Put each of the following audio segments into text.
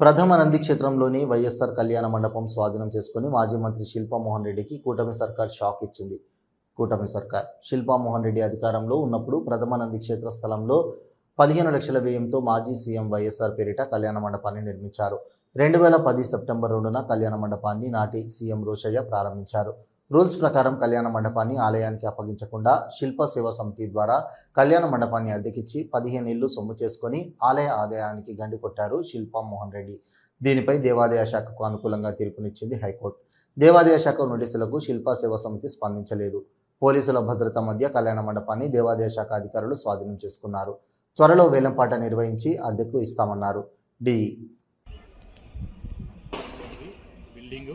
ప్రథమ నంది క్షేత్రంలోని వైఎస్ఆర్ కళ్యాణ మండపం స్వాధీనం చేసుకుని మాజీ మంత్రి శిల్పామోహన్ రెడ్డికి కూటమి సర్కార్ షాక్ ఇచ్చింది. కూటమి సర్కార్ శిల్పామోహన్ రెడ్డి అధికారంలో ఉన్నప్పుడు ప్రథమ నంది క్షేత్ర స్థలంలో పదిహేను లక్షల వ్యయంతో మాజీ సీఎం వైఎస్ఆర్ పేరిట కళ్యాణ మండపాన్ని నిర్మించారు. రెండు వేల పది సెప్టెంబర్ రెండున కళ్యాణ మండపాన్ని నాటి సీఎం రోషయ్య ప్రారంభించారు. రూల్స్ ప్రకారం కళ్యాణ మండపాన్ని ఆలయానికి అప్పగించకుండా శిల్ప సేవా సమితి ద్వారా కళ్యాణ మండపాన్ని అద్దెకిచ్చి పదిహేను ఇళ్ళు సొమ్ము చేసుకొని ఆలయ ఆదాయానికి గండి కొట్టారు శిల్పా మోహన్ రెడ్డి. దీనిపై దేవాదాయ శాఖకు అనుకూలంగా తీర్పునిచ్చింది హైకోర్టు. దేవాదాయ శాఖ నోటీసులకు శిల్పా సేవా సమితి స్పందించలేదు. పోలీసుల భద్రత మధ్య కళ్యాణ మండపాన్ని దేవాదాయ శాఖ అధికారులు స్వాధీనం చేసుకున్నారు. త్వరలో వేలంపాట నిర్వహించి అద్దెకు ఇస్తామన్నారు. డి. బిల్డింగ్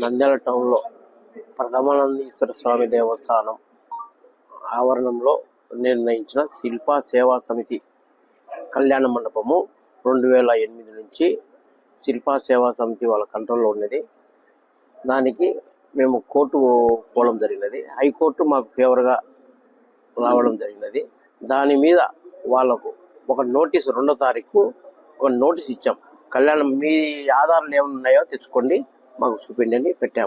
నంద్యాల టౌన్లో ప్రథమానందీశ్వర స్వామి దేవస్థానం ఆవరణంలో నిర్ణయించిన శిల్పా సేవా సమితి కళ్యాణ మండపము రెండు వేల ఎనిమిది నుంచి శిల్ప సేవా సమితి వాళ్ళ కంట్రోల్లో ఉన్నది. దానికి మేము కోర్టు పోవడం జరిగినది. హైకోర్టు మాకు ఫేవర్గా రావడం జరిగినది. దాని మీద వాళ్ళకు ఒక నోటీస్ రెండో తారీఖు ఒక నోటీస్ ఇచ్చాం. కళ్యాణం మీ ఆధారాలు ఏమున్నాయో ఉన్నాయో తెచ్చుకోండి. మాకు చూపిండి పెట్టాము